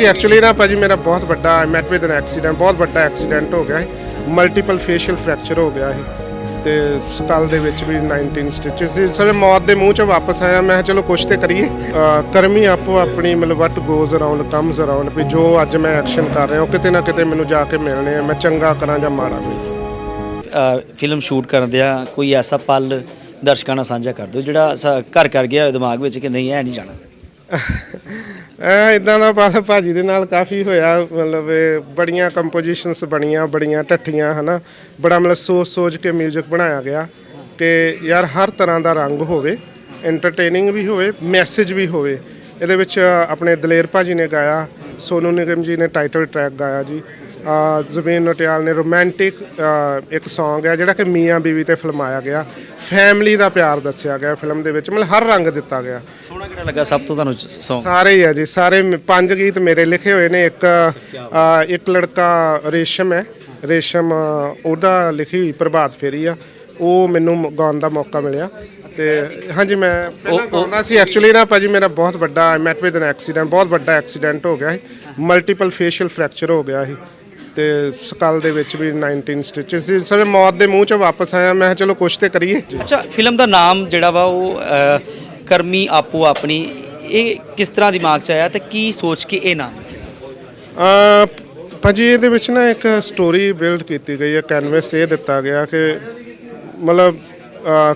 ਸੀ actually ਨਾ ਭਾਜੀ ਮੇਰਾ ਬਹੁਤ ਵੱਡਾ I met with an accident ਬਹੁਤ ਵੱਡਾ ਐਕਸੀਡੈਂਟ ਹੋ ਗਿਆ ਹੈ ਮਲਟੀਪਲ ਫੇਸ਼ੀਅਲ ਫ੍ਰੈਕਚਰ ਹੋ ਗਿਆ ਹੈ ਤੇ ਸਕਲ ਦੇ ਵਿੱਚ ਵੀ 19 ਸਟਿਚਸ ਸੀ। ਸਵੇ ਮੌਤ ਦੇ ਮੂੰਹ ਚੋਂ ਵਾਪਸ ਆਇਆ ਮੈਂ ਚਲੋ ਕੁਛ ਤੇ ਕਰੀਏ। ਕਰਮੀ ਆਪੋ ਆਪਣੀ ਮਤਲਬ what goes around comes around ਵੀ ਜੋ ਅੱਜ ਮੈਂ ਐਕਸ਼ਨ ਕਰ ਰਿਹਾ ਉਹ ਕਿਤੇ ਨਾ ਕਿਤੇ ਮੈਨੂੰ ਜਾ ਕੇ ਮਿਲਣੇ ਆ। ਮੈਂ ਚੰਗਾ ਕਰਾਂ ਜਾਂ ਮਾੜਾ ਅ, ਫਿਲਮ ਸ਼ੂਟ ਕਰਦਿਆਂ ਕੋਈ ਐਸਾ ਪਲ ਦਰਸ਼ਕਾਂ ਨਾਲ ਸਾਂਝਾ ਕਰ ਦਿਓ ਜਿਹੜਾ ਸ- ਘਰ ਕਰ ਗਿਆ ਦਿਮਾਗ ਵਿੱਚ ਕਿ ਨਹੀਂ ਐ ਨਹੀਂ ਜਾਣਾ। ਐ ਇਦਾਂ ਦਾ ਪਲ ਭਾਜੀ ਦੇ ਨਾਲ ਕਾਫੀ ਹੋਇਆ, ਮਤਲਬ ਇਹ ਬੜੀਆਂ ਕੰਪੋਜੀਸ਼ਨਸ ਬਣੀਆਂ, ਬੜੀਆਂ ਟੱਠੀਆਂ, ਹਨਾ। ਬੜਾ ਮਤਲਬ ਸੋਚ ਸੋਚ ਕੇ 뮤직 ਬਣਾਇਆ ਗਿਆ ਕਿ ਯਾਰ ਹਰ ਤਰ੍ਹਾਂ ਦਾ ਰੰਗ ਹੋਵੇ ਐਂਟਰਟੇਨਿੰਗ ਵੀ ਹੋਵੇ ਮੈਸੇਜ ਵੀ ਹੋਵੇ। ਇਹਦੇ ਵਿੱਚ ਆਪਣੇ ਦਲੇਰ ਭਾਜੀ ਨੇ ਗਾਇਆ ਸੋਨੂ ਨਿਗਮ ਜੀ ਨੇ ਟਾਈਟਲ ਟਰੈਕ ਗਾਇਆ ਜੀ। ਆ ਜ਼ੁਬੀਨ ਨਟਿਆਲ ਨੇ ਰੋਮਾਂਟਿਕ ਇੱਕ Song ਹੈ ਜਿਹੜਾ ਕਿ ਮੀਆਂ ਬੀਵੀ ਤੇ ਫਿਲਮਾਇਆ ਗਿਆ। ਫੈਮਿਲੀ ਦਾ ਪਿਆਰ ਦੱਸਿਆ ਗਿਆ ਫਿਲਮ ਦੇ ਵਿੱਚ ਮਤਲਬ ਹਰ ਰੰਗ ਦਿੱਤਾ ਗਿਆ। ਸੋਹਣਾ ਕਿਹੜਾ ਲੱਗਾ? ਸਭ ਤੋਂ ਤੁਹਾਨੂੰ ਸੌਂਗ ਸਾਰੇ ਹੀ ਆ ਜੀ ਸਾਰੇ ਪੰਜ ਗੀਤ ਮੇਰੇ ਲਿਖੇ ਹੋਏ ਨੇ। ਇੱਕ ਇੱਕ ਲੜਕਾ ਰੇਸ਼ਮ ਹੈ। ਰੇਸ਼ਮ ਉਹਦਾ ਲਿਖੀ ਹੋਈ ਪ੍ਰਭਾਤ ਫੇਰੀ ਆ। ਉਹ ਮੈਨੂੰ ਗਾਉਣ ਦਾ ਮੌਕਾ ਮਿਲਿਆ। ਤੇ ਹਾਂਜੀ ਮੈਂ ਪਹਿਲਾਂ ਗਾਉਂਦਾ ਸੀ। ਐਕਚੁਅਲੀ ਨਾ ਭਾਜੀ ਮੇਰਾ ਬਹੁਤ ਵੱਡਾ I met with an accident ਬਹੁਤ ਵੱਡਾ ਐਕਸੀਡੈਂਟ ਹੋ ਗਿਆ ਹੈ ਮਲਟੀਪਲ ਫੇਸ਼ੀਅਲ ਫ੍ਰੈਕਚਰ ਹੋ ਗਿਆ ਸੀ। ਤੇ ਸਕਲ ਦੇ ਵਿੱਚ ਵੀ 19 ਸਟਿਚਸ ਸੀ। ਸਵੇ ਮੌਤ ਦੇ ਮੂੰਹ ਚੋਂ ਵਾਪਸ ਆਇਆ। ਮੈਂ ਚਲੋ ਕੁਛ ਤੇ ਕਰੀਏ। ਅੱਛਾ ਫਿਲਮ ਦਾ ਨਾਮ ਜਿਹੜਾ ਵਾ ਉਹ ਕਰਮੀ ਆਪੋ ਆਪਣੀ ਇਹ ਕਿਸ ਤਰ੍ਹਾਂ ਦਿਮਾਗ 'ਚ ਆਇਆ ਤੇ ਕੀ ਸੋਚ ਕੇ ਇਹ ਨਾਮ? ਅ ਭਾਜੀ ਇਹਦੇ ਵਿੱਚ ਨਾ ਇੱਕ ਸਟੋਰੀ ਬਿਲਡ ਕੀਤੀ ਗਈ ਹੈ ਕੈਨਵਸ ਇਹ ਦਿੱਤਾ ਗਿਆ ਕਿ ਮਤਲਬ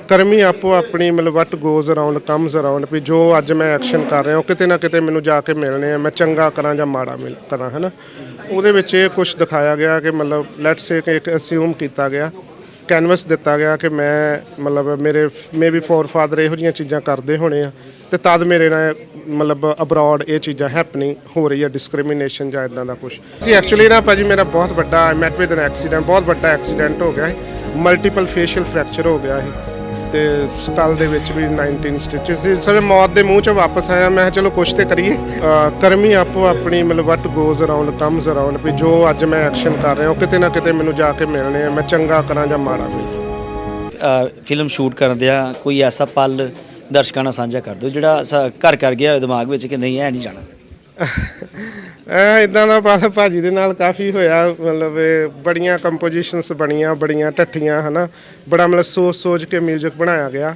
ਕਰਮੀ ਆਪੋ ਆਪਣੀ ਮਤਲਬ what goes around comes around ਵੀ ਜੋ ਅੱਜ ਮੈਂ ਐਕਸ਼ਨ ਕਰ ਰਿਹਾ ਉਹ ਕਿਤੇ ਨਾ ਕਿਤੇ ਮੈਨੂੰ ਜਾ ਕੇ ਮਿਲਣੇ ਆ, ਮੈਂ ਚੰਗਾ ਕਰਾਂ ਜਾਂ ਮਾੜਾ ਮਿਲ, ਕਰਾਂ ਹੈ ਨਾ ਉਹਦੇ ਵਿੱਚ ਇਹ ਕੁਝ ਦਿਖਾਇਆ ਗਿਆ ਕਿ ਮਤਲਬ ਲੈਟਸ ਸੇ ਕਿ ਇੱਕ ਅਸਿਊਮ ਕੀਤਾ ਗਿਆ ਕੈਨਵਸ ਦਿੱਤਾ ਗਿਆ ਕਿ ਮੈਂ ਮਤਲਬ ਮੇਰੇ ਮੇਬੀ ਫੋਰਫਾਦਰ ਇਹੋ ਜਿਹੀਆਂ ਚੀਜ਼ਾਂ ਕਰਦੇ ਹੋਣੇ ਆ, ਤੇ ਤਦ ਮੇਰੇ ਨਾਲ ਮਤਲਬ ਅਬਰਾਡ ਇਹ ਚੀਜ਼ਾਂ ਹੈਪਨਿੰਗ ਹੋ ਰਹੀ ਆ ਡਿਸਕ੍ਰਿਮੀਨੇਸ਼ਨ ਜਾਂ ਇਦਾਂ ਦਾ ਕੁਝ ਸੀ ਐਕਚੁਅਲੀ ਨਾ ਭਾਜੀ, ਮੇਰਾ ਬਹੁਤ ਵੱਡਾ I met with an accident ਬਹੁਤ ਵੱਡਾ ਐਕਸੀਡੈਂਟ ਹੋ ਗਿਆ ਹੈ ਮਲਟੀਪਲ ਫੇਸ਼ੀਅਲ ਫ੍ਰੈਕਚਰ ਹੋ ਗਿਆ ਹੈ ਤੇ ਸਕਲ ਦੇ ਵਿੱਚ ਵੀ 19 ਸਟਿਚਸ ਸੀ। ਸਵੇ ਮੌਤ ਦੇ ਮੂੰਹ ਚੋਂ ਵਾਪਸ ਆਇਆ। ਮੈਂ ਚਲੋ ਕੁਛ ਤੇ ਕਰੀਏ। ਕਰਮੀ ਆਪੋ ਆਪਣੀ ਮਤਲਬ what goes around comes around ਵੀ ਜੋ ਅੱਜ ਮੈਂ ਐਕਸ਼ਨ ਕਰ ਰਿਹਾ ਉਹ ਕਿਤੇ ਨਾ ਕਿਤੇ ਮੈਨੂੰ ਜਾ ਕੇ ਮਿਲਣੇ ਆ। ਮੈਂ ਚੰਗਾ ਕਰਾਂ ਜਾਂ ਮਾੜਾ ਅ, ਫਿਲਮ ਸ਼ੂਟ ਕਰਦਿਆਂ ਕੋਈ ਐਸਾ ਪਲ ਦਰਸ਼ਕਾਂ ਨਾਲ ਸਾਂਝਾ ਕਰ ਦਿਓ ਜਿਹੜਾ ਘਰ ਕਰ ਗਿਆ ਦਿਮਾਗ ਵਿੱਚ ਕਿ ਨਹੀਂ ਐ ਨਹੀਂ ਜਾਣਾ। ਐ ਇਦਾਂ ਦਾ ਪਲ ਭਾਜੀ ਦੇ ਨਾਲ ਕਾਫੀ ਹੋਇਆ, ਮਤਲਬ ਇਹ ਬੜੀਆਂ ਕੰਪੋਜੀਸ਼ਨਸ ਬਣੀਆਂ, ਬੜੀਆਂ ਟੱਠੀਆਂ, ਹਨਾ। ਬੜਾ ਮਤਲਬ ਸੋਚ ਸੋਚ ਕੇ 뮤직 ਬਣਾਇਆ ਗਿਆ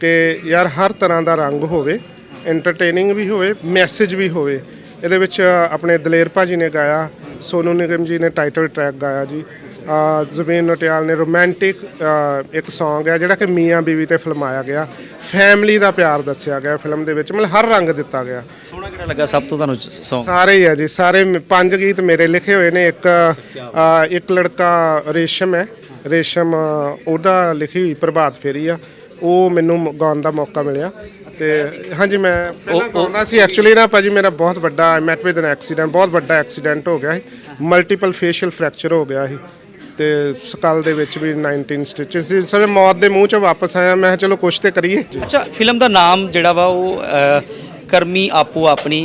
ਕਿ ਯਾਰ ਹਰ ਤਰ੍ਹਾਂ ਦਾ ਰੰਗ ਹੋਵੇ ਐਂਟਰਟੇਨਿੰਗ ਵੀ ਹੋਵੇ ਮੈਸੇਜ ਵੀ ਹੋਵੇ। ਇਹਦੇ ਵਿੱਚ ਆਪਣੇ ਦਲੇਰ ਭਾਜੀ ਨੇ ਗਾਇਆ ਸੋਨੂ ਨਿਗਮ ਜੀ ਨੇ ਟਾਈਟਲ ਟਰੈਕ ਗਾਇਆ ਜੀ। ਆ ਜ਼ੁਬੀਨ ਨਟਿਆਲ ਨੇ ਰੋਮਾਂਟਿਕ ਇੱਕ Song ਹੈ ਜਿਹੜਾ ਕਿ ਮੀਆਂ ਬੀਵੀ ਤੇ ਫਿਲਮਾਇਆ ਗਿਆ। ਫੈਮਿਲੀ ਦਾ ਪਿਆਰ ਦੱਸਿਆ ਗਿਆ ਫਿਲਮ ਦੇ ਵਿੱਚ ਮਤਲਬ ਹਰ ਰੰਗ ਦਿੱਤਾ ਗਿਆ। ਸੋਹਣਾ ਕਿਹੜਾ ਲੱਗਾ? ਸਭ ਤੋਂ ਤੁਹਾਨੂੰ ਸੌਂਗ ਸਾਰੇ ਹੀ ਆ ਜੀ ਸਾਰੇ ਪੰਜ ਗੀਤ ਮੇਰੇ ਲਿਖੇ ਹੋਏ ਨੇ। ਇੱਕ ਇੱਕ ਲੜਕਾ ਰੇਸ਼ਮ ਹੈ। ਰੇਸ਼ਮ ਉਹਦਾ ਲਿਖੀ ਹੋਈ ਪ੍ਰਭਾਤ ਫੇਰੀ ਆ। ਉਹ ਮੈਨੂੰ ਗਾਉਣ ਦਾ ਮੌਕਾ ਮਿਲਿਆ। ਤੇ ਹਾਂਜੀ ਮੈਂ ਪਹਿਲਾਂ ਗਾਉਂਦਾ ਸੀ ਐਕਚੁਅਲੀ ਨਾ ਭਾਜੀ ਮੇਰਾ ਬਹੁਤ ਵੱਡਾ I met with an accident ਬਹੁਤ ਵੱਡਾ ਐਕਸੀਡੈਂਟ ਹੋ ਗਿਆ ਹੈ ਮਲਟੀਪਲ ਫੇਸ਼ੀਅਲ ਫ੍ਰੈਕਚਰ ਹੋ ਗਿਆ ਸੀ। ਤੇ ਸਕਲ ਦੇ ਵਿੱਚ ਵੀ 19 ਸਟਿਚਸ ਸੀ। ਸਵੇ ਮੌਤ ਦੇ ਮੂੰਹ ਚੋਂ ਵਾਪਸ ਆਇਆ ਮੈਂ ਚਲੋ ਕੁਛ ਤੇ ਕਰੀਏ। ਅੱਛਾ ਫਿਲਮ ਦਾ ਨਾਮ ਜਿਹੜਾ ਵਾ ਉਹ ਕਰਮੀ ਆਪੋ ਆਪਣੀ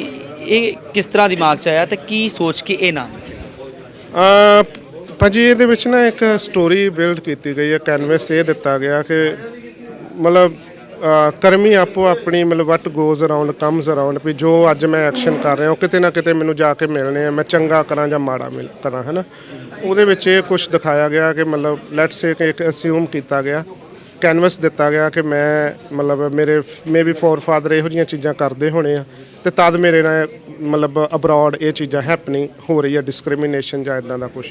ਇਹ ਕਿਸ ਤਰ੍ਹਾਂ ਦਿਮਾਗ 'ਚ ਆਇਆ ਤੇ ਕੀ ਸੋਚ ਕੇ ਇਹ ਨਾਮ? ਅ ਭਾਜੀ ਇਹਦੇ ਵਿੱਚ ਨਾ ਇੱਕ ਸਟੋਰੀ ਬਿਲਡ ਕੀਤੀ ਗਈ ਹੈ ਕੈਨਵਸ ਇਹ ਦਿੱਤਾ ਗਿਆ ਕਿ ਮਤਲਬ ਕਰਮੀ ਆਪੋ ਆਪਣੀ ਮਤਲਬ what goes around comes around ਵੀ ਜੋ ਅੱਜ ਮੈਂ ਐਕਸ਼ਨ ਕਰ ਰਿਹਾ ਉਹ ਕਿਤੇ ਨਾ ਕਿਤੇ ਮੈਨੂੰ ਜਾ ਕੇ ਮਿਲਣੇ ਆ, ਮੈਂ ਚੰਗਾ ਕਰਾਂ ਜਾਂ ਮਾੜਾ ਮਿਲ, ਕਰਾਂ, ਹਨਾ? ਉਹਦੇ ਵਿੱਚ ਇਹ ਕੁਝ ਦਿਖਾਇਆ ਗਿਆ ਕਿ ਮਤਲਬ ਲੈਟਸ ਸੇ ਕਿ ਇੱਕ ਅਸਿਊਮ ਕੀਤਾ ਗਿਆ ਕੈਨਵਸ ਦਿੱਤਾ ਗਿਆ ਕਿ ਮੈਂ ਮਤਲਬ ਮੇਰੇ ਮੇਬੀ ਫੋਰਫਾਦਰ ਇਹੋ ਜਿਹੀਆਂ ਚੀਜ਼ਾਂ ਕਰਦੇ ਹੋਣੇ ਆ, ਤੇ ਤਦ ਮੇਰੇ ਨਾਲ ਮਤਲਬ ਅਬਰਾਡ ਇਹ ਚੀਜ਼ਾਂ ਹੈਪਨਿੰਗ ਹੋ ਰਹੀ ਆ ਡਿਸਕ੍ਰਿਮੀਨੇਸ਼ਨ ਜਾਂ ਇਦਾਂ ਦਾ ਕੁਝ